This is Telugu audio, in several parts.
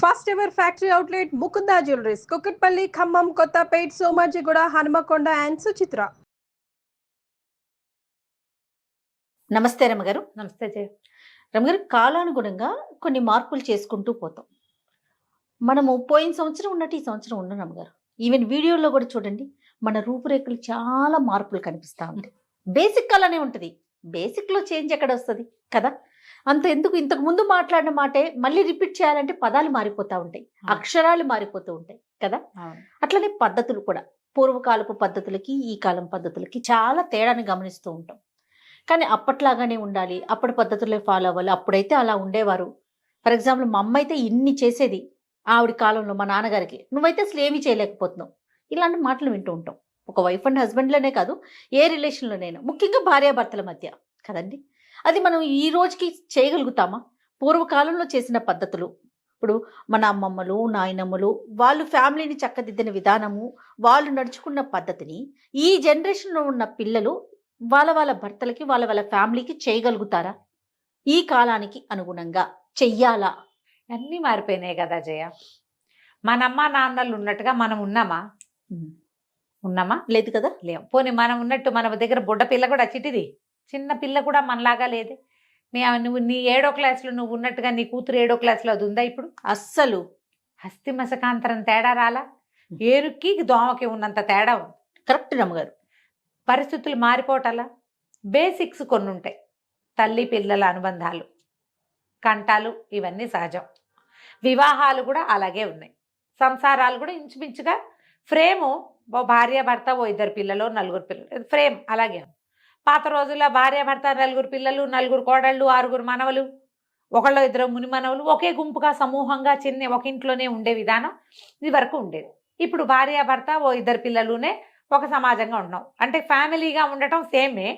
First ever factory outlet Mukunda jewelleries Kukatpally Khammam Kothapet Somajiguda Hanamkonda and Suchitra. నమస్తే రమగారు. నమస్తే జయ. రమగారు కాలానుగుణంగా కొన్ని మార్పులు చేసుకుంటూ పోతాం. మనము పోయిన సంవత్సరం ఉన్నట్టు ఈ సంవత్సరం ఉన్నాం రమగారు. ఈవెన్ వీడియోలో కూడా చూడండి మన రూపురేఖలు చాలా మార్పులు కనిపిస్తూ ఉంటాయి. బేసిక్ అలానే ఉంటుంది. బేసిక్లో చేంజ్ ఎక్కడ వస్తుంది? కదా? అంత ఎందుకు? ఇంతకు ముందు మాట్లాడిన మాటే మళ్ళీ రిపీట్ చేయాలంటే పదాలు మారిపోతూ ఉంటాయి అక్షరాలు మారిపోతూ ఉంటాయి కదా? అట్లనే పద్ధతులు కూడా పూర్వకాలపు పద్ధతులకి ఈ కాలం పద్ధతులకి చాలా తేడాని గమనిస్తూ ఉంటాం. కానీ అప్పట్లాగానే ఉండాలి అప్పటి పద్ధతులే ఫాలో అవ్వాలి. అప్పుడైతే అలా ఉండేవారు. ఫర్ ఎగ్జాంపుల్ మా అమ్మ అయితే ఇన్ని చేసేది ఆవిడ కాలంలో మా నాన్నగారికి. నువ్వైతే అసలు ఏమీ చేయలేకపోతున్నావు. ఇలాంటి మాటలు వింటూ ఉంటాం. ఒక వైఫ్ అండ్ హస్బెండ్లోనే కాదు ఏ రిలేషన్లోనైనా ముఖ్యంగా భార్యాభర్తల మధ్య కదండి? అది మనం ఈ రోజుకి చేయగలుగుతామా? పూర్వకాలంలో చేసిన పద్ధతులు. ఇప్పుడు మన అమ్మమ్మలు నాయనమ్మలు వాళ్ళు ఫ్యామిలీని చక్కదిద్దిన విధానము వాళ్ళు నడుచుకున్న పద్ధతిని ఈ జనరేషన్లో ఉన్న పిల్లలు వాళ్ళ వాళ్ళ భర్తలకి వాళ్ళ వాళ్ళ ఫ్యామిలీకి చేయగలుగుతారా? ఈ కాలానికి అనుగుణంగా చెయ్యాలా? అన్నీ మారిపోయినాయి కదా జయ మన అమ్మ నాన్నలు ఉన్నట్టుగా మనం ఉన్నామా? ఉన్నామా? లేదు కదా? లేవు. పోనీ మనం ఉన్నట్టు మన దగ్గర బుడ్డ పిల్ల కూడా చిటిది. చిన్న పిల్ల కూడా మనలాగా లేదే. మీ నువ్వు నీ ఏడో క్లాస్లో నువ్వు ఉన్నట్టుగా నీ కూతురు ఏడో క్లాస్లో అది ఉందా ఇప్పుడు? అస్సలు. హస్తి మసకాంతరం తేడా రాలా? ఏరుకి దోమకి ఉన్నంత తేడా ఉంది. కరెక్ట్ రమ్మగారు. పరిస్థితులు మారిపోవటలా బేసిక్స్ కొన్ని ఉంటాయి తల్లి పిల్లల అనుబంధాలు కంటాలు ఇవన్నీ సహజం. వివాహాలు కూడా అలాగే ఉన్నాయి. సంసారాలు కూడా ఇంచుమించుగా ఫ్రేము ఓ భార్య భర్త ఓ ఇద్దరు పిల్లలు నలుగురు పిల్లలు. ఫ్రేమ్ అలాగే ఉంది. పాత రోజుల్లో భార్య భర్త నలుగురు పిల్లలు నలుగురు కోడళ్ళు ఆరుగురు మనవలు ఒకళ్ళు ఇద్దరు ముని మనవలు ఒకే గుంపుగా సమూహంగా చిన్న ఒక ఇంట్లోనే ఉండే విధానం ఇది వరకు ఉండేది. ఇప్పుడు భార్య భర్త ఓ ఇద్దరు పిల్లలునే ఒక సమాజంగా ఉన్నాం అంటే ఫ్యామిలీగా ఉండటం సేమే.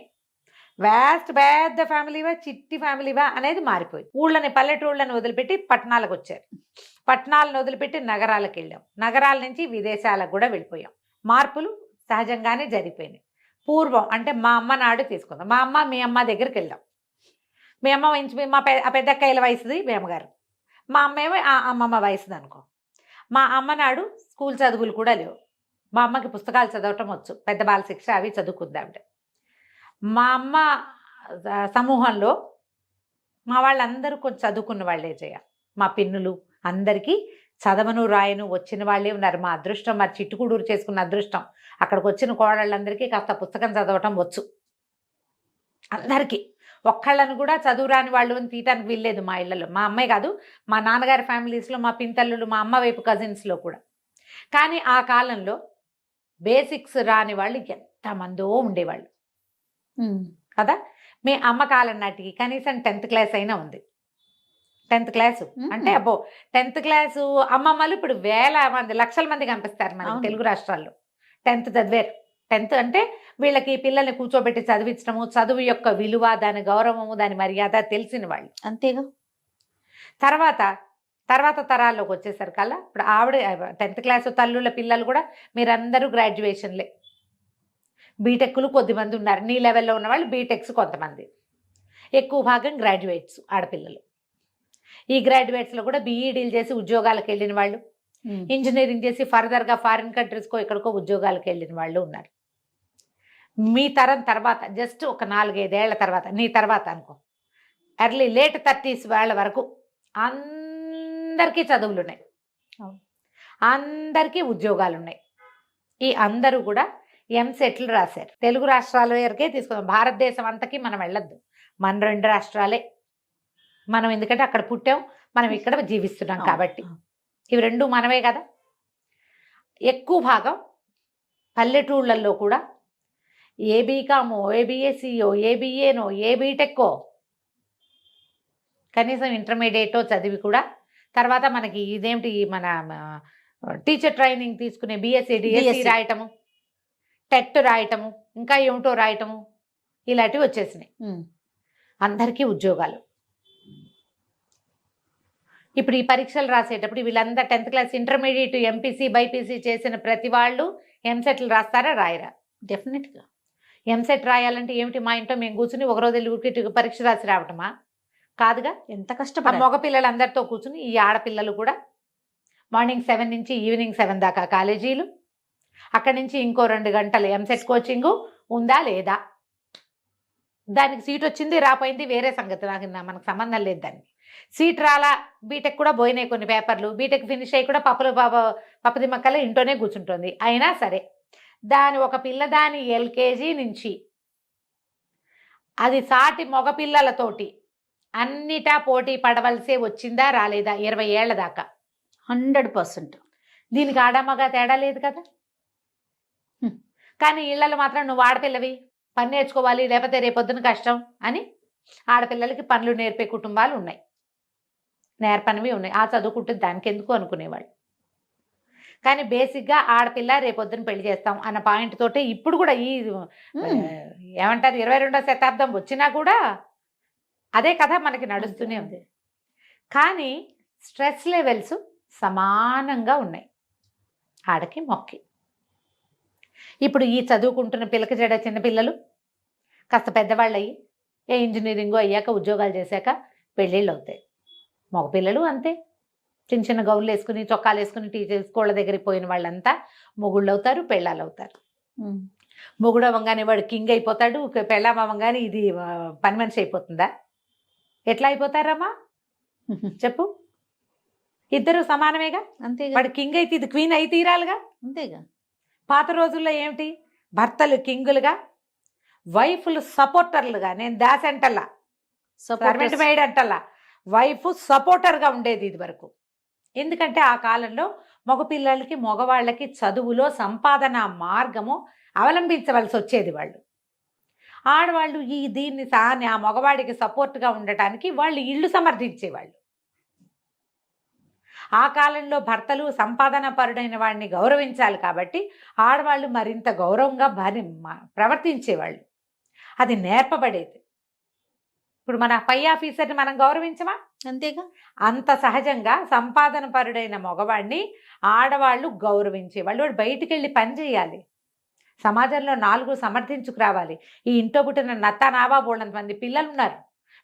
వ్యాస్ట్ పెద్ద ఫ్యామిలీవా చిట్టి ఫ్యామిలీవా అనేది మారిపోయి ఊళ్ళని పల్లెటూళ్ళని వదిలిపెట్టి పట్టణాలకు వచ్చారు. పట్టణాలను వదిలిపెట్టి నగరాలకు వెళ్ళాం. నగరాల నుంచి విదేశాలకు కూడా వెళ్ళిపోయాం. మార్పులు సహజంగానే జరిగిపోయినాయి. పూర్వం అంటే మా అమ్మ నాడు తీసుకుందాం. మా అమ్మ మీ అమ్మ దగ్గరికి వెళ్దాం మీ అమ్మ ఇంచు మా పె ఆ పెద్దక్కయ్యల వయసుది మీ అమ్మగారు. మా అమ్మ ఏమో ఆ అమ్మమ్మ వయసుది అనుకో. మా అమ్మ నాడు స్కూల్ చదువులు కూడా లేవు. మా అమ్మకి పుస్తకాలు చదవటం వచ్చు. పెద్ద బాల శిక్ష అవి చదువుకుందామంటే. మా అమ్మ సమూహంలో మా వాళ్ళందరూ కొంచెం చదువుకున్న వాళ్ళే చేయ మా పిన్నులు అందరికీ చదవను రాయను వచ్చిన వాళ్ళే ఉన్నారు. మా అదృష్టం మరి చిట్టుకూడూరు చేసుకున్న అదృష్టం. అక్కడికి వచ్చిన కోడళ్ళందరికీ కాస్త పుస్తకం చదవటం వచ్చు. అందరికీ. ఒక్కళ్ళని కూడా చదువు రాని వాళ్ళు అని తీయటానికి వీల్లేదు మా ఇళ్ళలో. మా అమ్మాయి కాదు మా నాన్నగారి ఫ్యామిలీస్లో మా పింతల్లులు మా అమ్మ వైపు కజిన్స్లో కూడా. కానీ ఆ కాలంలో బేసిక్స్ రాని వాళ్ళు ఎంతమందో ఉండేవాళ్ళు. కదా? మీ అమ్మ కాలం నాటికి కనీసం టెన్త్ క్లాస్ అయినా ఉంది. Tenth class. అంటే అబ్బో టెన్త్ క్లాసు అమ్మమ్మలు ఇప్పుడు వేల మంది లక్షల మంది కనిపిస్తారు అవును. తెలుగు రాష్ట్రాల్లో. టెన్త్ చదివారు. టెన్త్ అంటే వీళ్ళకి పిల్లల్ని కూర్చోబెట్టి చదివించడము చదువు యొక్క విలువ దాని గౌరవము దాని మర్యాద తెలిసిన వాళ్ళు. అంతేగా? తర్వాత తర్వాత తరాల్లోకి వచ్చేసరికల్లా ఇప్పుడు ఆవిడ టెన్త్ క్లాస్ తల్లుల పిల్లలు కూడా మీరందరూ గ్రాడ్యుయేషన్లే. బీటెక్లు కొద్దిమంది ఉన్నారు. నీ లెవెల్లో ఉన్న వాళ్ళు బీటెక్స్ కొంతమంది. ఎక్కువ భాగం గ్రాడ్యుయేట్స్ ఆడపిల్లలు. ఈ గ్రాడ్యుయేట్స్లో కూడా బీఈడీలు చేసి ఉద్యోగాలకు వెళ్ళిన వాళ్ళు ఇంజనీరింగ్ చేసి ఫర్దర్గా ఫారిన్ కంట్రీస్కో ఎక్కడికో ఉద్యోగాలకు వెళ్ళిన వాళ్ళు ఉన్నారు. మీ తరం తర్వాత జస్ట్ ఒక నాలుగైదేళ్ళ తర్వాత నీ తర్వాత అనుకో. ఎర్లీ లేట్ థర్టీస్ వాళ్ళ వరకు అందరికీ చదువులు ఉన్నాయి. అందరికీ ఉద్యోగాలు ఉన్నాయి. ఈ అందరూ కూడా ఎంసెట్లు రాశారు. తెలుగు రాష్ట్రాల వరకే తీసుకుందాం భారతదేశం అంతకీ మనం వెళ్ళొద్దు. మన రెండు రాష్ట్రాలే. మనం ఎందుకంటే అక్కడ పుట్టాం మనం ఇక్కడ జీవిస్తున్నాం. కాబట్టి. ఇవి రెండు మనమే కదా. ఎక్కువ భాగం పల్లెటూళ్ళల్లో కూడా ఏ బీకామో ఏ బీఎస్సీయో ఏ బీఏనో ఏ బీటెక్కో కనీసం ఇంటర్మీడియటో చదివి కూడా తర్వాత మనకి ఇదేమిటి మన టీచర్ ట్రైనింగ్ తీసుకునే B Sc D S C BSc. రాయటము టెట్ రాయటము ఇంకా ఏమిటో రాయటము ఇలాంటివి వచ్చేసినాయి. అందరికీ ఉద్యోగాలు. ఇప్పుడు ఈ పరీక్షలు రాసేటప్పుడు వీళ్ళందరూ tenth class intermediate M P C B P C చేసిన ప్రతి వాళ్ళు ఎంసెట్లు రాస్తారా? రాయరా? డెఫినెట్గా ఎంసెట్ రాయాలంటే ఏమిటి? మా ఇంట్లో మేము కూర్చుని ఒక రోజు వెళ్ళి ఊరికి పరీక్ష రాసి రావటమా? కాదుగా? ఎంత ఆ కష్టపడాలి మగ పిల్లలందరితో కూర్చుని ఈ ఆడపిల్లలు కూడా మార్నింగ్ సెవెన్ నుంచి ఈవినింగ్ సెవెన్ దాకా కాలేజీలు అక్కడి నుంచి ఇంకో రెండు గంటలు ఎంసెట్ కోచింగు ఉందా లేదా? దానికి సీట్ వచ్చింది రాపోయింది వేరే సంగతి. నాకు మనకు సంబంధం లేదు దానికి. సీట్ రాలా బీటెక్ కూడా పోయినాయి కొన్ని పేపర్లు. బీటెక్ ఫినిష్ అయ్యి కూడా పప్పులు పాప పప్పది మక్కల ఇంట్లోనే కూర్చుంటుంది. అయినా సరే దాని ఒక పిల్ల దాని ఎల్కేజీ నుంచి అది సాటి మగపిల్లలతోటి అన్నిటా పోటీ పడవలసే వచ్చిందా రాలేదా ఇరవై ఏళ్ళ దాకా? Hundred percent. దీనికి ఆడమగా తేడా లేదు కదా. కానీ ఇళ్ళలో మాత్రం నువ్వు ఆడపిల్లవి పని నేర్చుకోవాలి లేకపోతే రేపొద్దున కష్టం అని ఆడపిల్లలకి పనులు నేర్పే కుటుంబాలు ఉన్నాయి. నేర్పనివి ఉన్నాయి. ఆ చదువుకుంటుంది దానికి ఎందుకు అనుకునేవాళ్ళు? కానీ బేసిక్గా ఆడపిల్ల రేపొద్దున పెళ్ళి చేస్తాం అన్న పాయింట్ తోటే ఇప్పుడు కూడా ఈ ఏమంటారు? ఇరవై రెండో శతాబ్దం వచ్చినా కూడా అదే కథ మనకి నడుస్తూనే ఉంది. కానీ స్ట్రెస్ లెవెల్స్ సమానంగా ఉన్నాయి. ఆడకి మొక్కి. ఇప్పుడు ఈ చదువుకుంటున్న పిల్లకి చెడ చిన్నపిల్లలు కాస్త పెద్దవాళ్ళు అయ్యి ఏ ఇంజనీరింగ్ అయ్యాక ఉద్యోగాలు చేశాక పెళ్ళిళ్ళు అవుతాయి మగపిల్లలు అంతే. చిన్న చిన్న గౌన్లు వేసుకుని చొక్కాలు వేసుకుని టీచర్ స్కూళ్ళ దగ్గరికి పోయిన వాళ్ళంతా మొగుళ్ళు అవుతారు పెళ్ళాలు అవుతారు మొగుడు అవ్వగానే వాడు కింగ్ అయిపోతాడు పెళ్ళాం అవ్వగానే ఇది పని మనిషి అయిపోతుందా? ఎట్లా అయిపోతారమ్మా? చెప్పు. ఇద్దరు సమానమేగా? అంతేగా. వాడు కింగ్ అయితే ఇది క్వీన్ అయి తీరాలిగా? అంతేగా. పాత రోజుల్లో ఏమిటి? భర్తలు కింగులుగా వైఫ్లు సపోర్టర్లుగా. నేను దాస్ అంటల్లా సర్వెంట్ మేడ్ అంటల్లా. వైఫ్ సపోర్టర్గా ఉండేది ఇది వరకు. ఎందుకంటే ఆ కాలంలో మగపిల్లలకి మగవాళ్ళకి చదువులో సంపాదన మార్గము అవలంబించవలసి వచ్చేది వాళ్ళు. ఆడవాళ్ళు ఈ దీన్ని తాని ఆ మగవాడికి సపోర్ట్గా ఉండటానికి వాళ్ళు ఇళ్ళు సమర్థించేవాళ్ళు. ఆ కాలంలో భర్తలు సంపాదన పరుడైన వాడిని గౌరవించాలి కాబట్టి ఆడవాళ్ళు మరింత గౌరవంగా భార్య ప్రవర్తించేవాళ్ళు. అది నేర్పబడేది. ఇప్పుడు మన పై ఆఫీసర్ని మనం గౌరవించమా? అంతేగా. అంత సహజంగా సంపాదన పరుడైన మగవాడిని ఆడవాళ్ళు గౌరవించేవాళ్ళు. వాడు బయటికి వెళ్ళి పని చేయాలి. సమాజంలో నాలుగు సమర్థించుకురావాలి ఈ ఇంట్లో పుట్టిన నత్త నావా బోళ్ళంత మంది పిల్లలు ఉన్నారు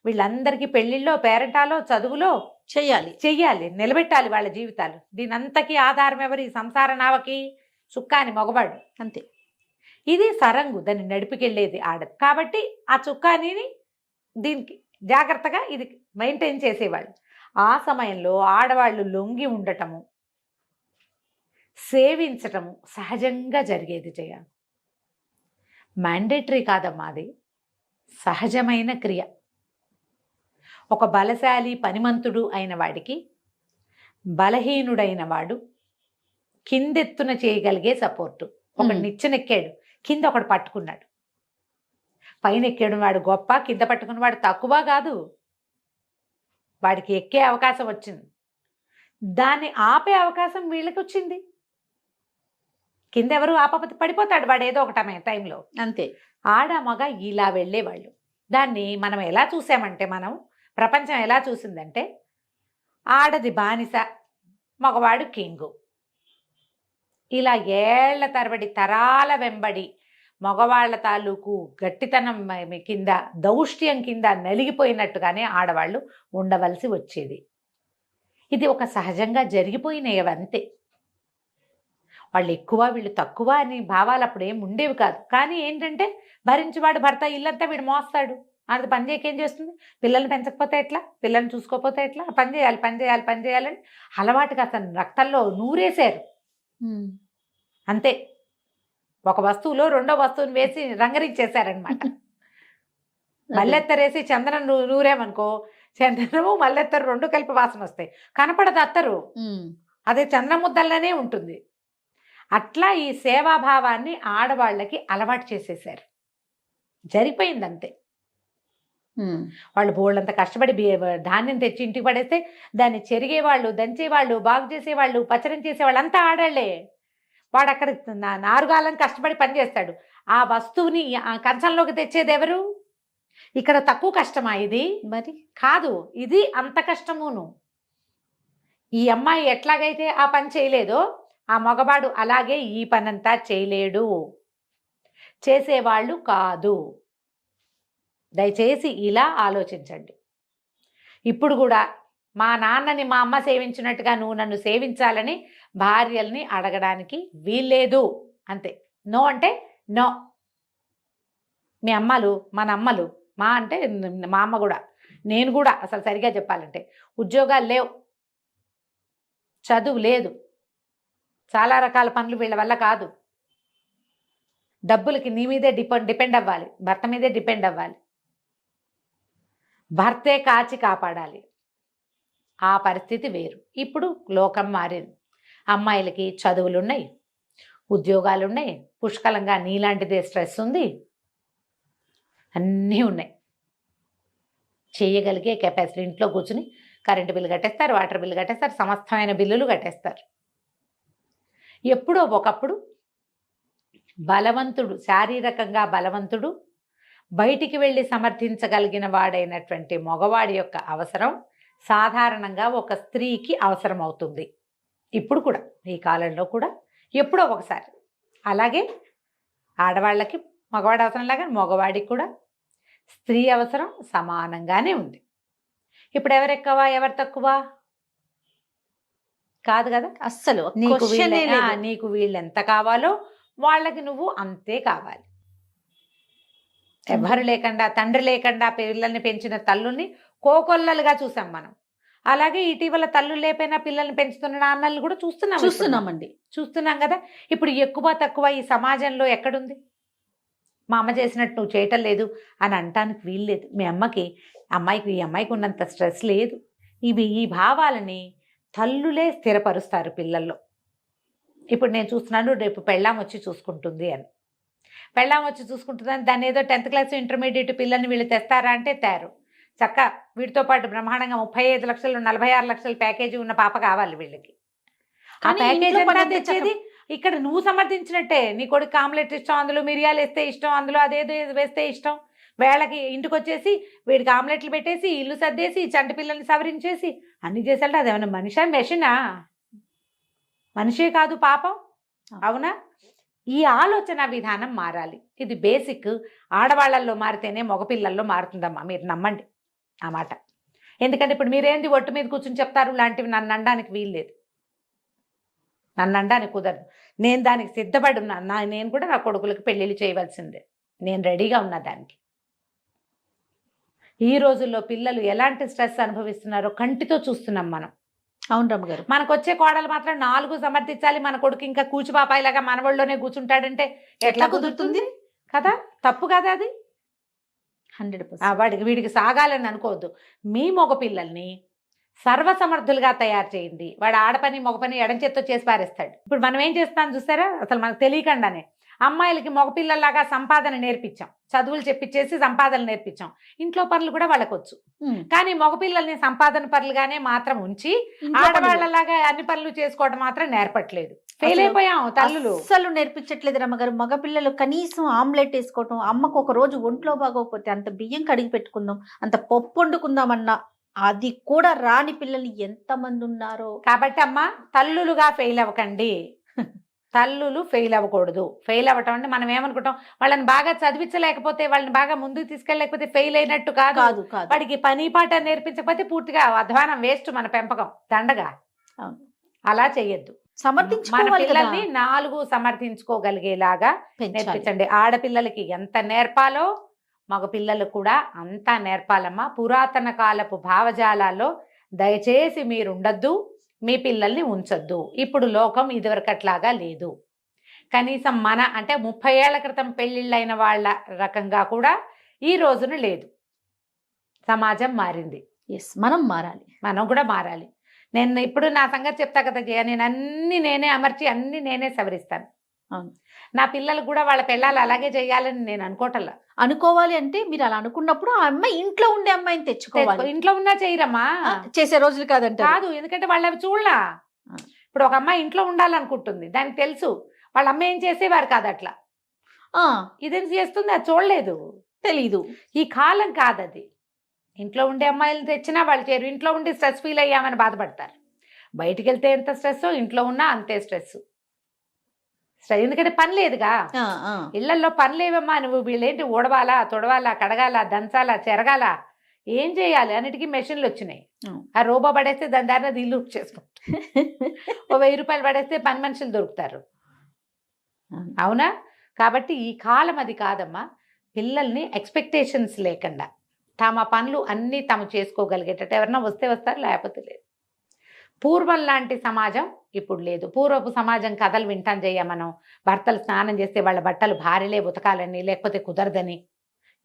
వీళ్ళందరికీ పెళ్ళిళ్ళో పేరెంటాలో చదువులో చెయ్యాలి. చెయ్యాలి. నిలబెట్టాలి వాళ్ళ జీవితాలు. దీని అంతకీ ఆధారం ఎవరు ఈ సంసార నావకి? చుక్కాని మగవాడు. అంతే. ఇది సరంగు. దాన్ని నడిపికెళ్ళేది ఆడది. కాబట్టి ఆ చుక్కానిని దీనికి జాగ్రత్తగా ఇది మెయింటైన్ చేసేవాళ్ళు. ఆ సమయంలో ఆడవాళ్ళు లొంగి ఉండటము సేవించటము సహజంగా జరిగేది జయ. మ్యాండేటరీ కాదమ్మా అది. సహజమైన క్రియ. ఒక బలశాలి పనిమంతుడు అయిన వాడికి బలహీనుడైన వాడు కిందెత్తున చేయగలిగే సపోర్టు ఒక. నిచ్చెనెక్కాడు కింద ఒకడు పట్టుకున్నాడు. పైన ఎక్కాడు వాడు గొప్ప కింద పట్టుకున్న వాడు తక్కువ కాదు. వాడికి ఎక్కే అవకాశం వచ్చింది. దాన్ని ఆపే అవకాశం వీళ్ళకి వచ్చింది. కింద ఎవరు ఆపకపోతే పడిపోతాడు వాడు ఏదో ఒక టైం టైంలో. అంతే. ఆడ మగ ఇలా వెళ్ళేవాళ్ళు. దాన్ని మనం ఎలా చూసామంటే మనం ప్రపంచం ఎలా చూసిందంటే ఆడది బానిస మగవాడు కింగు. ఇలా ఏళ్ళ తరబడి తరాల వెంబడి మగవాళ్ళ తాలూకు గట్టితనం కింద దౌష్ట్యం కింద నలిగిపోయినట్టుగానే ఆడవాళ్ళు ఉండవలసి వచ్చేది. ఇది ఒక సహజంగా జరిగిపోయినవి అంతే వాళ్ళు ఎక్కువ వీళ్ళు తక్కువ అని భావాలు అప్పుడు ఏం ఉండేవి కాదు. కానీ ఏంటంటే భరించేవాడు భర్త ఇల్లంతా వీడు మోస్తాడు. అది పని చేయక ఏం చేస్తుంది? పిల్లల్ని పెంచకపోతే ఎట్లా? పిల్లల్ని చూసుకోకపోతే ఎట్లా? పని చేయాలి పని చేయాలి పని చేయాలని అలవాటుగా అతను రక్తంలో నూరేశారు. అంతే. ఒక వస్తువులో రెండో వస్తువుని వేసి రంగరించేశారనమాట మల్లెత్తరేసి చందనం నూరేమనుకో చందనము మల్లెత్తరు రెండు కలిపి వాసన వస్తాయి. కనపడదు అత్తరు. అదే చందన ముద్దల్లోనే ఉంటుంది. అట్లా ఈ సేవాభావాన్ని ఆడవాళ్ళకి అలవాటు చేసేసారు జరిగిపోయింది అంతే వాళ్ళు బోళ్ళంత కష్టపడి ధాన్యం తెచ్చి ఇంటికి పడేస్తే దాన్ని చెరిగేవాళ్ళు దంచేవాళ్ళు బాగు చేసేవాళ్ళు పచ్చరం చేసేవాళ్ళు అంతా ఆడాళ్ళే. వాడు అక్కడ నారుగాలం కష్టపడి పనిచేస్తాడు ఆ వస్తువుని ఆ కంచంలోకి తెచ్చేది ఎవరు? ఇక్కడ తక్కువ కష్టమా ఇది? మరి? కాదు ఇది అంత కష్టమును. ఈ అమ్మాయి ఎట్లాగైతే ఆ పని చేయలేదో ఆ మగవాడు అలాగే ఈ పనంతా చేయలేడు. చేసేవాళ్ళు కాదు. దయచేసి ఇలా ఆలోచించండి. ఇప్పుడు కూడా మా నాన్నని మా అమ్మ సేవించినట్టుగా నువ్వు నన్ను సేవించాలని భార్యల్ని అడగడానికి వీల్లేదు. అంతే. నో అంటే నో. మీ అమ్మలు మన అమ్మలు మా అంటే మా అమ్మ కూడా నేను కూడా అసలు సరిగా చెప్పాలంటే ఉద్యోగాలు లేవు. చదువు లేదు. చాలా రకాల పనులు వీళ్ళ వల్ల కాదు. డబ్బులకి నీ మీదే డిపెండ్ డిపెండ్ అవ్వాలి. భర్త మీదే డిపెండ్ అవ్వాలి. భర్తే కాచి కాపాడాలి. ఆ పరిస్థితి వేరు. ఇప్పుడు లోకం మారింది. అమ్మాయిలకి చదువులు ఉన్నాయి ఉద్యోగాలు ఉన్నాయి పుష్కలంగా నీలాంటిదే స్ట్రెస్ ఉంది అన్నీ ఉన్నాయి. చేయగలిగే కెపాసిటీ ఇంట్లో కూర్చుని కరెంటు బిల్లు కట్టేస్తారు వాటర్ బిల్లు కట్టేస్తారు సమస్తమైన బిల్లులు కట్టేస్తారు. ఎప్పుడో ఒకప్పుడు బలవంతుడు శారీరకంగా బలవంతుడు బయటికి వెళ్ళి సమర్థించగలిగిన వాడైనటువంటి మగవాడి యొక్క అవసరం సాధారణంగా ఒక స్త్రీకి అవసరం అవుతుంది ఇప్పుడు కూడా ఈ కాలంలో కూడా ఎప్పుడో ఒకసారి. అలాగే ఆడవాళ్ళకి మగవాడి అవసరం లాగా మగవాడికి కూడా స్త్రీ అవసరం సమానంగానే ఉంది. ఇప్పుడు ఎవరు ఎక్కువ ఎవరు తక్కువ? కాదు కదా? అస్సలు నీకు. నీకు వీళ్ళు ఎంత కావాలో వాళ్ళకి నువ్వు అంతే కావాలి. ఎవరు లేకుండా తండ్రి లేకుండా పిల్లల్ని పెంచిన తల్లుల్ని కోకొల్లలుగా చూసాం మనం. అలాగే ఇటీవల తల్లు లేపైన పిల్లల్ని పెంచుతున్న నాన్నల్ని కూడా చూస్తున్నాం. చూస్తున్నామండి. చూస్తున్నాం కదా. ఇప్పుడు ఎక్కువ తక్కువ ఈ సమాజంలో ఎక్కడుంది? మా అమ్మ చేసినట్టు నువ్వు చేయటం లేదు అని అంటానికి వీల్లేదు మీ అమ్మకి అమ్మాయికి ఈ అమ్మాయికి ఉన్నంత స్ట్రెస్ లేదు. ఇవి ఈ భావాలని తల్లులే స్థిరపరుస్తారు పిల్లల్లో. ఇప్పుడు నేను చూస్తున్నాను రేపు పెళ్ళాం వచ్చి చూసుకుంటుంది అని. పెళ్ళాం వచ్చి చూసుకుంటుందని దాన్ని ఏదో టెన్త్ క్లాస్ ఇంటర్మీడియట్ పిల్లల్ని వీళ్ళు తెస్తారా అంటే తేరు. చక్క వీటితో పాటు బ్రహ్మాండంగా ముప్పై ఐదు లక్షలు నలభై ఆరు లక్షల ప్యాకేజీ ఉన్న పాప కావాలి వీళ్ళకి. ఆ ప్యాకేజ్ అంతా తెచ్చేది ఇక్కడ నువ్వు సమర్థించినట్టే. నీ కొడుకు ఆమ్లెట్ ఇష్టం అందులో మిరియాలు వేస్తే ఇష్టం అందులో అదేదో వేస్తే ఇష్టం. వేళకి ఇంటికి వచ్చేసి వీడికి ఆమ్లెట్లు పెట్టేసి ఇల్లు సర్దేసి చంటి పిల్లల్ని సవరించేసి అన్ని చేసాలంటే అదేమన్నా మనిషా మెషినా? మనిషే కాదు పాపం. అవునా? ఈ ఆలోచన విధానం మారాలి. ఇది బేసిక్. ఆడవాళ్ళల్లో మారితేనే మగపిల్లల్లో మారుతుందమ్మా. మీరు నమ్మండి. ఆ మాట. ఎందుకంటే ఇప్పుడు మీరేంది ఒట్టు మీద కూర్చుని చెప్తారు? లాంటివి నన్ను అనడానికి వీల్లేదు నన్ను అనడానికి కుదరదు. నేను దానికి సిద్ధపడి ఉన్నా. నా నేను కూడా నా కొడుకులకు పెళ్ళిళ్ళు చేయవలసిందే. నేను రెడీగా ఉన్నా దానికి. ఈ రోజుల్లో పిల్లలు ఎలాంటి స్ట్రెస్ అనుభవిస్తున్నారో కంటితో చూస్తున్నాం మనం. అవును రమ్మ గారు. మనకు వచ్చే కోడలు మాత్రం నాలుగు సమర్థించాలి. మన కొడుకు ఇంకా కూచిపాపాయిలాగా మన ఒళ్ళోనే కూర్చుంటాడంటే ఎట్లా కుదురుతుంది? కదా? తప్పు కదా అది? హండ్రెడ్ వాడికి వీడికి సాగాలని అనుకోవద్దు. మీ మగ పిల్లల్ని సర్వసమర్థులుగా తయారు చేయండి. వాడు ఆడపని మగ పని ఎడం చేత్తో చేసి పారేస్తాడు. ఇప్పుడు మనం ఏం చేస్తాం చూసారా? అసలు మనకు తెలియకుండానే. అమ్మాయిలకి మగపిల్లల్లాగా సంపాదన నేర్పించాం. చదువులు చెప్పించేసి సంపాదన నేర్పించాం. ఇంట్లో పనులు కూడా వాళ్ళకి వచ్చు కానీ మగపిల్లల్ని సంపాదన పనులుగానే మాత్రం ఉంచి ఆడవాళ్ళలాగా అన్ని పనులు చేసుకోవడం మాత్రం నేర్పట్లేదు. ఫెయిల్ అయిపోయాం తల్లులు. అస్సలు నేర్పించట్లేదు రమ్మగారు మగపిల్లలు కనీసం ఆమ్లెట్ వేసుకోవటం అమ్మకు ఒక రోజు ఒంట్లో బాగోకపోతే అంత బియ్యం కడిగి పెట్టుకుందాం అంత పప్పు వండుకుందాం అన్న అది కూడా రాని పిల్లలు ఎంతమంది ఉన్నారో. కాబట్టి అమ్మ తల్లులుగా ఫెయిల్ అవ్వకండి. తల్లులు ఫెయిల్ అవ్వకూడదు. ఫెయిల్ అవ్వటం అంటే మనం ఏమనుకుంటాం? వాళ్ళని బాగా చదివించలేకపోతే వాళ్ళని బాగా ముందుకు తీసుకెళ్ళలేకపోతే ఫెయిల్ అయినట్టు కాదు. కాదు వాడికి పని పాట నేర్పించకపోతే పూర్తిగా అధ్వానం వేస్ట్ మన పెంపకం. దండగా. అలా చెయ్యొద్దు. మన సమర్థించుకోవాలి నాలుగు సమర్థించుకోగలిగేలాగా నేర్పించండి. ఆడపిల్లలకి ఎంత నేర్పాలో మగ పిల్లలు కూడా అంతా నేర్పాలమ్మా. పురాతన కాలపు భావజాలాల్లో దయచేసి మీరు ఉండొద్దు మీ పిల్లల్ని ఉంచొద్దు. ఇప్పుడు లోకం ఇదివరకట్లాగా లేదు. కనీసం మన అంటే ముప్పై ఏళ్ళ క్రితం పెళ్ళిళ్ళైన వాళ్ళ రకంగా కూడా ఈ రోజున లేదు. సమాజం మారింది. ఎస్ మనం మారాలి. మనం కూడా మారాలి. నేను ఇప్పుడు నా సంగతి చెప్తా కదా జయ నేను అన్ని నేనే అమర్చి అన్ని నేనే సవరిస్తాను. నా పిల్లలు కూడా వాళ్ళ పిల్లలు అలాగే చేయాలని నేను అనుకోవటల్లా అనుకోవాలి అంటే మీరు అలా అనుకున్నప్పుడు ఆ అమ్మాయి ఇంట్లో ఉండే అమ్మాయిని తెచ్చుకోవాలి. తెచ్చుకో- ఇంట్లో ఉన్నా చేయరమ్మా. చేసే రోజులు కాదంట కాదు ఎందుకంటే వాళ్ళు అవి చూడలా. ఇప్పుడు ఒక అమ్మాయి ఇంట్లో ఉండాలనుకుంటుంది దానికి తెలుసు. వాళ్ళ అమ్మ ఏం చేసేవారు కాదు అట్లా. ఇదేం చేస్తుంది అది చూడలేదు. తెలీదు. ఈ కాలం కాదు అది ఇంట్లో ఉండే అమ్మాయిలు తెచ్చినా వాళ్ళు చేయరు. ఇంట్లో ఉండి స్ట్రెస్ ఫీల్ అయ్యామని బాధపడతారు. బయటికి వెళ్తే ఎంత స్ట్రెస్ ఇంట్లో ఉన్నా అంతే స్ట్రెస్ ఎందుకంటే పని లేదుగా. ఇళ్ళల్లో పని లేవమ్మా నువ్వు. వీళ్ళేంటి ఊడవాలా తొడవాలా కడగాల దంచాలా చెరగాల? ఏం చేయాలి? అన్నిటికీ మెషిన్లు వచ్చినాయి. ఆ. రోబో పడేస్తే దాని దారిన ఇల్లు చేసుకుంటాం ఓ వెయ్యి రూపాయలు పడేస్తే పని మనుషులు దొరుకుతారు. అవునా? కాబట్టి ఈ కాలం అది కాదమ్మా. పిల్లల్ని ఎక్స్పెక్టేషన్స్ లేకుండా తమ పనులు అన్నీ తాము చేసుకోగలిగేటట్టు ఎవరన్నా వస్తే వస్తారు లేకపోతే లేదు. పూర్వం లాంటి సమాజం ఇప్పుడు లేదు. పూర్వపు సమాజం కథలు వింటాం చెయ్య మనం. భర్తలు స్నానం చేస్తే వాళ్ళ బట్టలు భార్యలే ఉతకాలని లేకపోతే కుదరదని.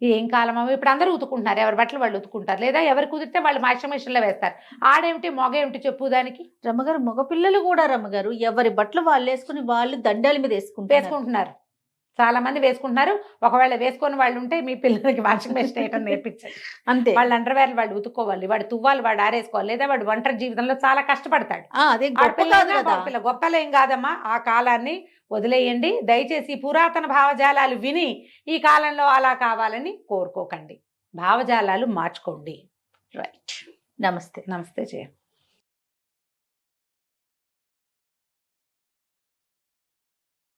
ఏం కాలం అమ్మ ఇప్పుడు అందరూ ఉతుకుంటున్నారు. ఎవరి బట్టలు వాళ్ళు ఉతుకుంటారు. లేదా ఎవరు కుదిరితే వాళ్ళు వాషింగ్ మిషన్లో వేస్తారు. ఆడేమిటి మొగ ఏమిటి చెప్పు దానికి? రమ్మగారు మగపిల్లలు కూడా రమ్మగారు. ఎవరి బట్టలు వాళ్ళు వేసుకుని వాళ్ళు దండాల మీద వేసుకుంటారు వేసుకుంటున్నారు. చాలా మంది వేసుకుంటున్నారు. ఒకవేళ వేసుకొని వాళ్ళు ఉంటే మీ పిల్లలకి వాషింగ్ మెషిన్ వేయటం నేర్పించండి. అంతే. వాళ్ళ అండర్వేర్ వాళ్ళు ఉతుక్కోవాలి వాడు తువ్వాలి వాడు ఆరేసుకోవాలి లేదా వాడు ఒంటరి జీవితంలో చాలా కష్టపడతాడు. మగపిల్ల గొప్పలేం కాదమ్మా. ఆ కాలాన్ని వదిలేయండి. దయచేసి పురాతన భావజాలాలు విని ఈ కాలంలో అలా కావాలని కోరుకోకండి. భావజాలాలు మార్చుకోండి. రైట్ నమస్తే. నమస్తే జయ.